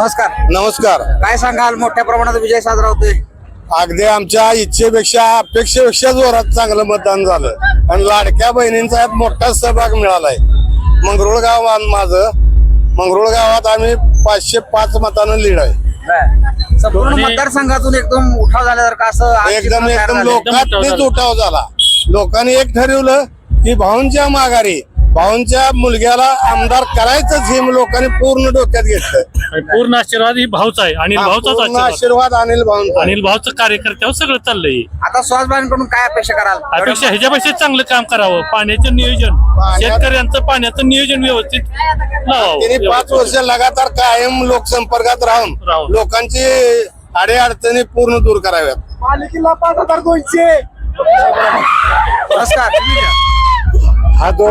नमस्कार. नमस्कार. काय सांगाल? मोठ्या प्रमाणात विजय साजरा होतोय. अगदी आमच्या इच्छेपेक्षा अपेक्षेपेक्षा जोरात चांगलं मतदान झालं. आणि लाडक्या बहिणींचा मोठा सहभाग मिळालाय. मंगरुळ गाव माझं. मंगरुळ गावात आम्ही पाचशे पाच मतानं लीड आहे. संपूर्ण मतदारसंघातून एकदम उठाव झाल्यावर का असं एकदम एकदम? लोकांनीच उठाव झाला. लोकांनी एक ठरवलं की भाऊंच्या माघारी भाऊंच्या मुलग्याला आमदार करायचंच हे लोकांनी पूर्ण डोक्यात घेतलं आणि पूर्ण आशीर्वाद ही भाऊचा आहे अनिल हा, भाऊचाच पूर्ण आशीर्वाद. आशीर्वाद अनिल भाऊंचा अनिल भाऊचं कार्यकर्त्यावर सगळं चाललंय. आता सुहासबाईंकडून काय अपेक्षा कराल? अपेक्षा ह्याच्यापेक्षा चांगलं काम करावं पाण्याचं नियोजन. पाण्यात- शेतकऱ्यांचं पाण्याचं नियोजन व्यवस्थित लावावं पाच वर्ष लगातार कायम लोकसंपर्कात राहून राहून. लोकांची अडे अडचणी पूर्ण दूर कराव्यात. पालिकेला पाच हजार दोनशे नमस्कार हा जो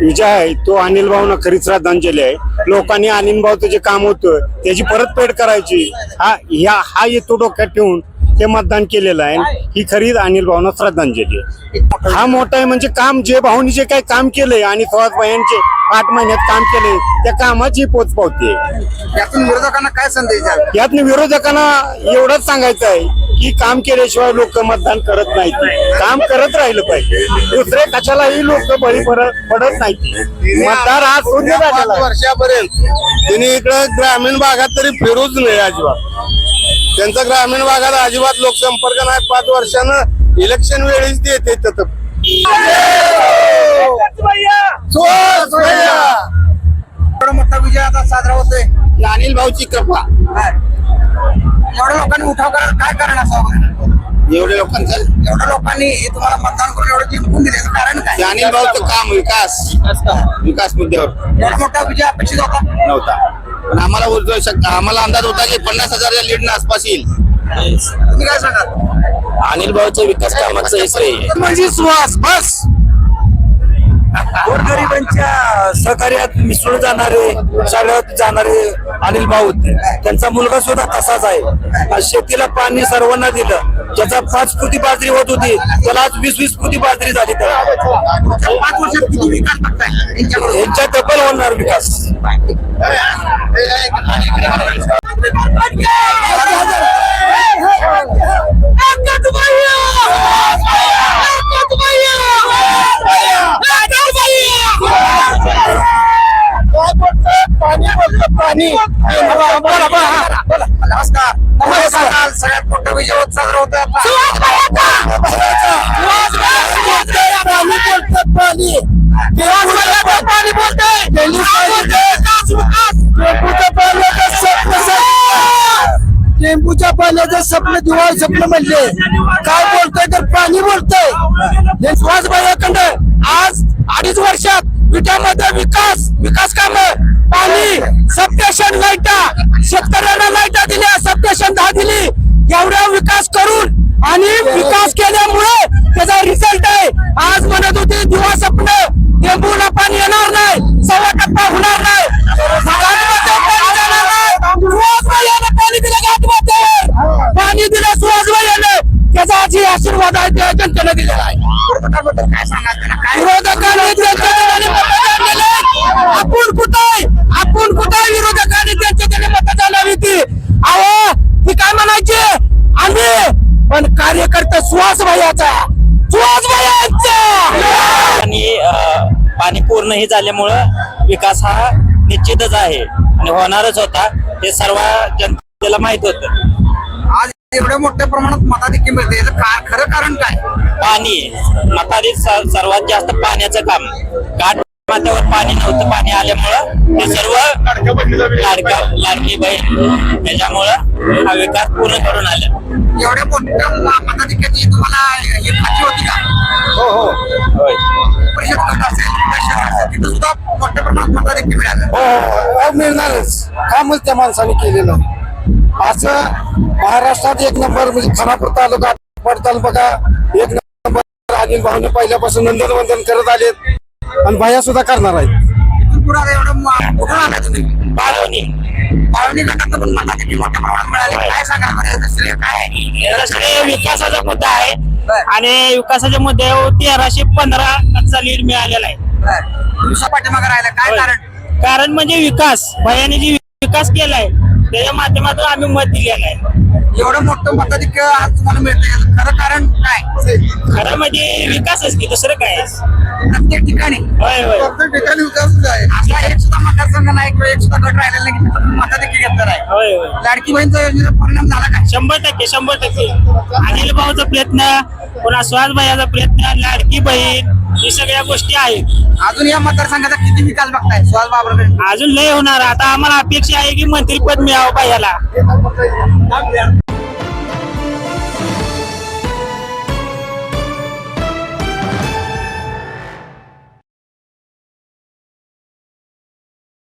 विजय आहे तो अनिल भाऊना खरी श्रद्धांजली आहे. लोकांनी अनिल भाऊचं जे काम होतं त्याची परतफेड करायची. हा ह्या हा येतो डोक्यात ठेवून ते मतदान केलेलं आहे. ही खरी अनिल भाऊना श्रद्धांजली आहे. हा मोठा आहे म्हणजे काम जे भाऊनी जे काही काम केलंय आणि सुहास भाईंचे आठ महिन्यात काम केलंय त्या कामाची पोच पावते यातून विरोधकांना काय संदेश यातनं विरोधकांना एवढंच सांगायचं आहे की काम केल्याशिवाय लोक मतदान करत नाहीत. काम करत राहिलं पाहिजे. दुसरे कशालाही लोक बळी पडत पडत नाहीत. मतदार हा शून्य. वर्षापर्यंत त्यांनी इकडं ग्रामीण भागात तरी फिरूच नाही अजिबात. त्यांचा ग्रामीण भागात अजिबात लोकसंपर्क नाही. पाच वर्षानं इलेक्शन वेळीच ते येते तिथं. सोस भैया! एवढा मोठा विजय आता साजरा होतोय. अनिल भाऊची कृपा? एवढ्या लोकांनी उठाव करायला काय कारण असावं एवढे लोकांचं? एवढ्या लोकांनी हे तुम्हाला मतदान करून एवढं जिंकून दिल्याचं कारण काय? अनिल भाऊचं काम विकास. विकास मुद्द्यावर. एवढा मोठा विजय अपेक्षित होता? नव्हता. पण आम्हाला आम्हाला अंदाज होता की पन्नास हजारच्या लीडनं आसपास येईल. तुम्ही काय सांगाल? अनिल भाऊच्या विकास कामाचं हे श्रेय. म्हणजे सुहास बस. गोरगरिबांच्या सहकार्यात मिसळून जाणारे शाळेत जाणारे अनिल भाऊ होते त्यांचा मुलगा सुद्धा तसाच आहे. शेतीला पाणी सर्वांना दिलं. ज्याचा पाच फुटी बाजरी होत होती त्याला आज वीस वीस फुटी बाजरी झाली यांच्याकडून यांच्या डबल होणार विकास. नमस्कार नमस्कार सगळ्यात मोठा विजय होत साजरा होतोय स्वप्न दिवाळ स्वप्न म्हणले. काय बोलतोय तर प्राणी बोलतोय. हे सुहास आज अडीच वर्षात विटामध्ये विकास विकास काम. पाणी सबस्टेशन लाईटा शेतकऱ्यांना लाईटा दिल्या सबस्टेशन दहा दिली. एवढा विकास करून आणि विकास केल्यामुळे त्याचा रिझल्ट आहे. आज म्हणत होते दिवा स्वप्न. टेंबूला पाणी येणार नाही सव्वा टप्पा होणार नाही. त्याचा आशीर्वाद आहे त्या जनतेने दिलेला आहे. विरोधकांनी मतदान आपण कुठं आहे? आपण कुठं आहे? विरोधकांनी त्यांच्या ठिकाणी मतदान हवी ती? अहो ती काय म्हणायची? आम्ही पण कार्यकर्ता सुहास भैयाचा. सुहास भैयाचा! आणि अं, पाणी पूर्ण हे झाल्यामुळं विकास हा निश्चितच आहे आणि होणारच होता. हे सर्व जनतेला माहीत होतं. एवढ्या मोठ्या प्रमाणात मताधिक्य मिळते. याचं का- खरं कारण काय? पाणी. म्हातारी स- सर्वात जास्त पाण्याचं काम. घाट माथ्यावर पाणी नव्हतं पाणी आल्यामुळं ते सर्व लाडका लाडकी बहीण. त्याच्यामुळं हा विकास पूर्ण करून आला. एवढ्या मोठ्या मताधिक्याची तुम्हाला हे खात्री होती का? हो हो. परिषद गट असेल परिषद असेल, तिथं सुद्धा मोठ्या प्रमाणात मताधिक्य मिळालं. हो. मिळणारच. कामच त्या माणसाने केलेलं. असं महाराष्ट्रात एक नंबर म्हणजे खानापूर तालुका पडताल बघा एक नंबर अनिल भाऊने पहिल्यापासून नंदन वंदन करत आलेत. आणि भाया सुद्धा करणार आहेत. विकासाचा मुद्दा आहे. आणि विकासाच्या मुद्द्यावर तेराशे पंधरा टक्का लीड मिळालेला आहे. पाठीमागे राहिला. काय. कारण? कारण म्हणजे विकास. भयाने जी विकास केलाय त्याच्या माध्यमातून आम्ही मत दिलेलं आहे. एवढं मोठं मताधिक्य आज तुम्हाला मिळतं याचं खरं कारण काय? खरं म्हणजे विकासच की दुसरं काय प्रत्येक ठिकाणी. होय होय. प्रत्येक ठिकाणी विकास आहे. असा एक सुद्धा मतदारसंघ नाही किंवा एक सुद्धा गट राहिलेला नाही की तिथं मताधिक्य घेतलं आहे होय होय. लाडकी बहीणचा योजनेचा परिणाम झाला काय? शंभर टक्के शंभर टक्के. अनिल भाऊचा प्रयत्न पुन्हा सुहास भाईचा प्रयत्न लाडकी बहीण ही सगळ्या गोष्टी आहेत. अजून या मतदारसंघाचा किती विकास बघताय? सुहास बाबराकडे. अजून लय होणार. आता आम्हाला अपेक्षा आहे की मंत्रीपद मिळावं पाहिजे